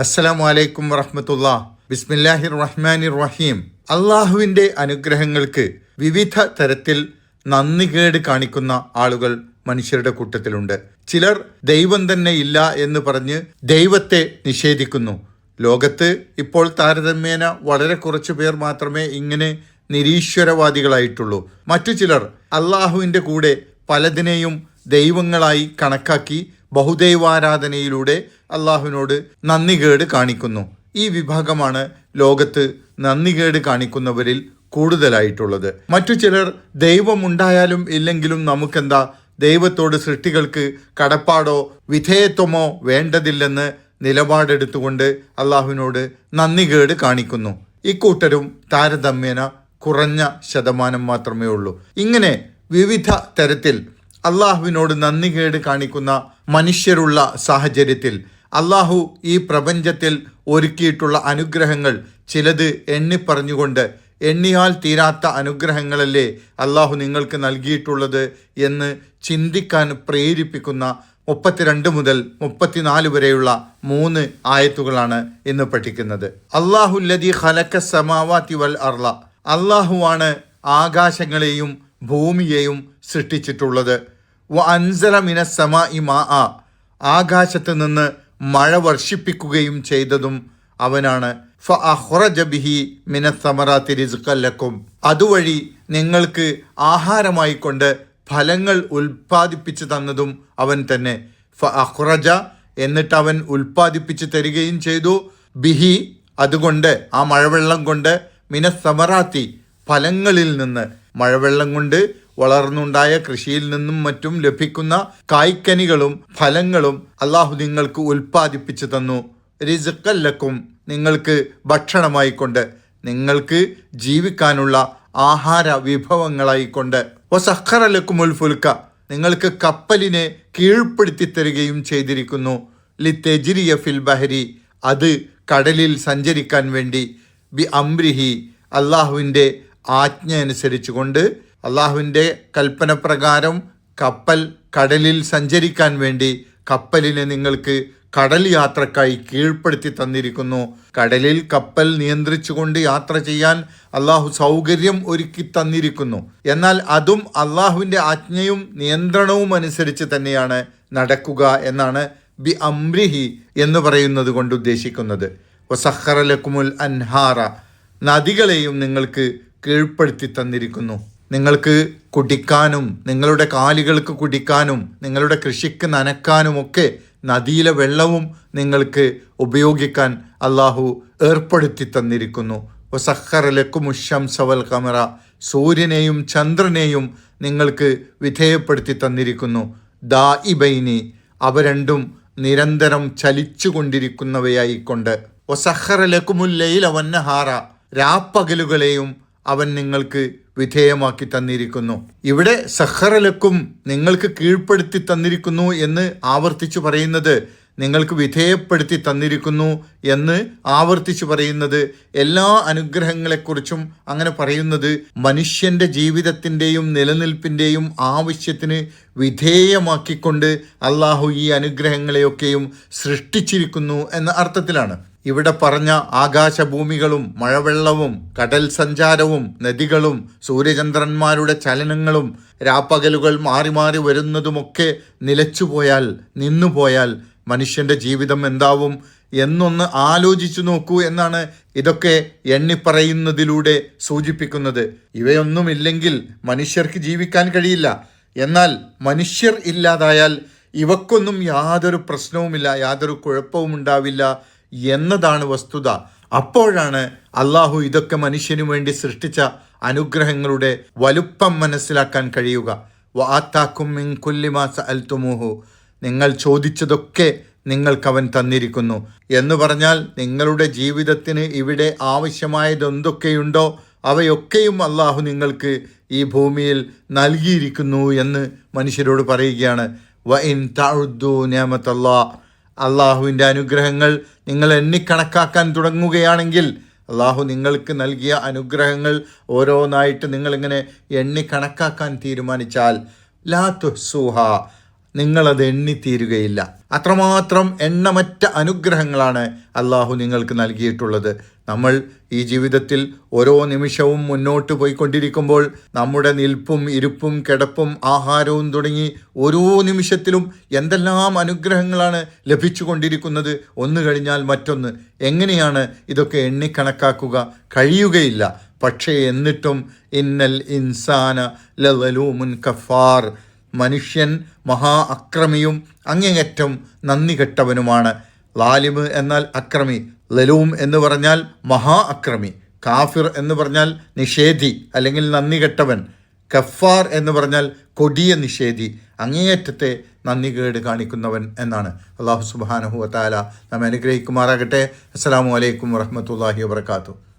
അസ്സലാമു അലൈക്കും വറഹമത്തുള്ള. ബിസ്മില്ലാഹിർ റഹ്മാനിർ റഹീം അള്ളാഹുവിന്റെ അനുഗ്രഹങ്ങൾക്ക് വിവിധ തരത്തിൽ നന്ദി കേട് കാണിക്കുന്ന ആളുകൾ മനുഷ്യരുടെ കൂട്ടത്തിലുണ്ട്. ചിലർ ദൈവം തന്നെ ഇല്ല എന്ന് പറഞ്ഞ് ദൈവത്തെ നിഷേധിക്കുന്നു. ലോകത്ത് ഇപ്പോൾ താരതമ്യേന വളരെ കുറച്ചു പേർ മാത്രമേ ഇങ്ങനെ നിരീശ്വരവാദികളായിട്ടുള്ളൂ. മറ്റു ചിലർ അള്ളാഹുവിന്റെ കൂടെ പലതിനെയും ദൈവങ്ങളായി കണക്കാക്കി ബഹുദൈവാരാധനയിലൂടെ അള്ളാഹുവിനോട് നന്ദികേട് കാണിക്കുന്നു. ഈ വിഭാഗമാണ് ലോകത്ത് നന്ദികേട് കാണിക്കുന്നവരിൽ കൂടുതലായിട്ടുള്ളത്. മറ്റു ചിലർ ദൈവമുണ്ടായാലും ഇല്ലെങ്കിലും നമുക്കെന്താ? ദൈവത്തോട് സൃഷ്ടികൾക്ക് കടപ്പാടോ വിധേയത്വമോ വേണ്ടതില്ലെന്ന് നിലപാടെടുത്തുകൊണ്ട് അള്ളാഹുവിനോട് നന്ദികേട് കാണിക്കുന്നു. ഇക്കൂട്ടരും താരതമ്യേന കുറഞ്ഞ ശതമാനം മാത്രമേ ഉള്ളൂ ഇങ്ങനെ വിവിധ തരത്തിൽ അള്ളാഹുവിനോട് നന്ദികേട് കാണിക്കുന്ന മനുഷ്യരുള്ള സാഹചര്യത്തിൽ അള്ളാഹു ഈ പ്രപഞ്ചത്തിൽ ഒരുക്കിയിട്ടുള്ള അനുഗ്രഹങ്ങൾ ചിലത് എണ്ണി പറഞ്ഞുകൊണ്ട് എണ്ണിയാൽ തീരാത്ത അനുഗ്രഹങ്ങളല്ലേ അള്ളാഹു നിങ്ങൾക്ക് നൽകിയിട്ടുള്ളത് എന്ന് ചിന്തിക്കാൻ പ്രേരിപ്പിക്കുന്ന മുപ്പത്തിരണ്ട് മുതൽ മുപ്പത്തിനാല് വരെയുള്ള മൂന്ന് ആയത്തുകളാണ് ഇന്ന് പഠിക്കുന്നത്. അള്ളാഹുല്ലതി ഖലക്ക സമാവാത്തി വൽ അർള. അള്ളാഹുവാണ് ആകാശങ്ങളെയും ഭൂമിയെയും സൃഷ്ടിച്ചിട്ടുള്ളത്. വ അൻസല മിന സമ ഇമാ ആ ആകാശത്ത് നിന്ന് മഴ വർഷിപ്പിക്കുകയും ചെയ്തതും അവനാണ്. ഫ ബിഹി അതുവഴി നിങ്ങൾക്ക് ആഹാരമായി കൊണ്ട് ഫലങ്ങൾ ഉൽപ്പാദിപ്പിച്ചു തന്നതും അവൻ തന്നെ. ഫ അഹ്റജ എന്നിട്ട് അവൻ ഉൽപ്പാദിപ്പിച്ചു തരികയും ചെയ്തു. ബിഹി അതുകൊണ്ട് ആ മഴവെള്ളം കൊണ്ട് മിനസമറാത്തി ഫലങ്ങളിൽ നിന്ന് മഴവെള്ളം കൊണ്ട് വളർന്നുണ്ടായ കൃഷിയിൽ നിന്നും മറ്റും ലഭിക്കുന്ന കായ്ക്കനികളും ഫലങ്ങളും അള്ളാഹു നിങ്ങൾക്ക് ഉൽപ്പാദിപ്പിച്ചു തന്നു. റിസുക്കല്ലക്കും നിങ്ങൾക്ക് ഭക്ഷണമായിക്കൊണ്ട്. നിങ്ങൾക്ക് ജീവിക്കാനുള്ള ആഹാര വിഭവങ്ങളായിക്കൊണ്ട്. ഒസഖറലക്കുമുൽ ഫുൽക്ക. നിങ്ങൾക്ക് കപ്പലിനെ കീഴ്പ്പെടുത്തി തരികയും ചെയ്തിരിക്കുന്നു. ലി തെജിരിയ ഫിൽ ബഹരി. അത് കടലിൽ സഞ്ചരിക്കാൻ വേണ്ടി. ബി അംരിഹി. അള്ളാഹുവിന്റെ ആജ്ഞ അനുസരിച്ചുകൊണ്ട് അള്ളാഹുവിന്റെ കൽപ്പന പ്രകാരം കപ്പൽ കടലിൽ സഞ്ചരിക്കാൻ വേണ്ടി കപ്പലിനെ നിങ്ങൾക്ക് കടൽ യാത്രക്കായി കീഴ്പ്പെടുത്തി തന്നിരിക്കുന്നു. കടലിൽ കപ്പൽ നിയന്ത്രിച്ചുകൊണ്ട് യാത്ര ചെയ്യാൻ അള്ളാഹു സൗകര്യം ഒരുക്കി തന്നിരിക്കുന്നു. എന്നാൽ അതും അള്ളാഹുവിന്റെ ആജ്ഞയും നിയന്ത്രണവും അനുസരിച്ച് തന്നെയാണ് നടക്കുക എന്നാണ് ബി അംരിഹി എന്ന് പറയുന്നത് കൊണ്ട് ഉദ്ദേശിക്കുന്നത്. വസഹറലക്കുമുൽ അൻഹാറ. നദികളെയും നിങ്ങൾക്ക് കീഴ്പ്പെടുത്തി തന്നിരിക്കുന്നു. നിങ്ങൾക്ക് കുടിക്കാനും നിങ്ങളുടെ കാലികൾക്ക് കുടിക്കാനും നിങ്ങളുടെ കൃഷിക്ക് നനക്കാനുമൊക്കെ നദിയിലെ വെള്ളവും നിങ്ങൾക്ക് ഉപയോഗിക്കാൻ അള്ളാഹു ഏർപ്പെടുത്തി തന്നിരിക്കുന്നു. സവൽ കമറ സൂര്യനെയും ചന്ദ്രനെയും നിങ്ങൾക്ക് വിധേയപ്പെടുത്തി തന്നിരിക്കുന്നു. ദാ ഇബൈനി അവ രണ്ടും നിരന്തരം ചലിച്ചുകൊണ്ടിരിക്കുന്നവയായിക്കൊണ്ട്. ഒസഹറലക്കുമുല്ലയിൽ അവന്നഹാറ രാപ്പകലുകളെയും അവൻ നിങ്ങൾക്ക് വിധേയമാക്കി തന്നിരിക്കുന്നു. ഇവിടെ സഹറലക്കും നിങ്ങൾക്ക് കീഴ്പ്പെടുത്തി തന്നിരിക്കുന്നു എന്ന് ആവർത്തിച്ചു പറയുന്നത് നിങ്ങൾക്ക് വിധേയപ്പെടുത്തി തന്നിരിക്കുന്നു എന്ന് ആവർത്തിച്ചു പറയുന്നത് എല്ലാ അനുഗ്രഹങ്ങളെക്കുറിച്ചും അങ്ങനെ പറയുന്നത് മനുഷ്യന്റെ ജീവിതത്തിന്റെയും നിലനിൽപ്പിന്റെയും ആവശ്യത്തിന് വിധേയമാക്കിക്കൊണ്ട് അള്ളാഹു ഈ അനുഗ്രഹങ്ങളെയൊക്കെയും സൃഷ്ടിച്ചിരിക്കുന്നു എന്ന അർത്ഥത്തിലാണ്. ഇവിടെ പറഞ്ഞ ആകാശഭൂമികളും മഴവെള്ളവും കടൽ സഞ്ചാരവും നദികളും സൂര്യചന്ദ്രന്മാരുടെ ചലനങ്ങളും രാപ്പകലുകൾ മാറി മാറി വരുന്നതുമൊക്കെ നിലച്ചുപോയാൽ നിന്നുപോയാൽ മനുഷ്യന്റെ ജീവിതം എന്താവും എന്നൊന്ന് ആലോചിച്ചു നോക്കൂ എന്നാണ് ഇതൊക്കെ എണ്ണിപ്പറയുന്നതിലൂടെ സൂചിപ്പിക്കുന്നത്. ഇവയൊന്നുമില്ലെങ്കിൽ മനുഷ്യർക്ക് ജീവിക്കാൻ കഴിയില്ല. എന്നാൽ മനുഷ്യർ ഇല്ലാതായാൽ ഇവക്കൊന്നും യാതൊരു പ്രശ്നവുമില്ല യാതൊരു കുഴപ്പവും ഉണ്ടാവില്ല എന്നതാണ് വസ്തുത. അപ്പോഴാണ് അള്ളാഹു ഇതൊക്കെ മനുഷ്യനു വേണ്ടി സൃഷ്ടിച്ച അനുഗ്രഹങ്ങളുടെ വലുപ്പം മനസ്സിലാക്കാൻ കഴിയുക. വാത്താക്കും നിങ്ങൾ ചോദിച്ചതൊക്കെ നിങ്ങൾക്ക് അവൻ തന്നിരിക്കുന്നു. എന്ന് പറഞ്ഞാൽ നിങ്ങളുടെ ജീവിതത്തിന് ഇവിടെ ആവശ്യമായതെന്തൊക്കെയുണ്ടോ അവയൊക്കെയും അള്ളാഹു നിങ്ങൾക്ക് ഈ ഭൂമിയിൽ നൽകിയിരിക്കുന്നു എന്ന് മനുഷ്യരോട് പറയുകയാണ്. വ ഇൻ തഴുദ്ദു നിയമത്തല്ലാ അള്ളാഹുവിന്റെ അനുഗ്രഹങ്ങൾ നിങ്ങൾ എണ്ണിക്കണക്കാക്കാൻ തുടങ്ങുകയാണെങ്കിൽ അള്ളാഹു നിങ്ങൾക്ക് നൽകിയ അനുഗ്രഹങ്ങൾ ഓരോന്നായിട്ട് നിങ്ങളിങ്ങനെ എണ്ണിക്കണക്കാക്കാൻ തീരുമാനിച്ചാൽ ലാ തുഹ്സൂഹ നിങ്ങളത് എണ്ണിത്തീരുകയില്ല. അത്രമാത്രം എണ്ണമറ്റ അനുഗ്രഹങ്ങളാണ് അള്ളാഹു നിങ്ങൾക്ക് നൽകിയിട്ടുള്ളത്. നമ്മൾ ഈ ജീവിതത്തിൽ ഓരോ നിമിഷവും മുന്നോട്ട് പോയിക്കൊണ്ടിരിക്കുമ്പോൾ നമ്മുടെ നിൽപ്പും ഇരുപ്പും കിടപ്പും ആഹാരവും തുടങ്ങി ഓരോ നിമിഷത്തിലും എന്തെല്ലാം അനുഗ്രഹങ്ങളാണ് ലഭിച്ചുകൊണ്ടിരിക്കുന്നത് ഒന്ന് കഴിഞ്ഞാൽ മറ്റൊന്ന്. എങ്ങനെയാണ് ഇതൊക്കെ എണ്ണിക്കണക്കാക്കുക? കഴിയുകയില്ല. പക്ഷേ എന്നിട്ടും ഇന്നൽ ഇൻസാന ലലൂമുൻ കഫാർ. മനുഷ്യൻ മഹാ അക്രമിയും അങ്ങേയറ്റം നന്ദി കെട്ടവനുമാണ്. ലാലിമ് എന്നാൽ അക്രമി ലലൂം എന്ന് പറഞ്ഞാൽ മഹാ അക്രമി കാഫിർ എന്ന് പറഞ്ഞാൽ നിഷേധി അല്ലെങ്കിൽ നന്ദി കെട്ടവൻ കഫാർ എന്ന് പറഞ്ഞാൽ കൊടിയ നിഷേധി അങ്ങേയറ്റത്തെ നന്ദി കേട് കാണിക്കുന്നവൻ എന്നാണ്. അള്ളാഹു സുബാനഹു താല നാം അനുഗ്രഹിക്കുമാറാകട്ടെ. അസ്സാം വലൈക്കും വറഹമത്തല്ലാഹി വാത്തു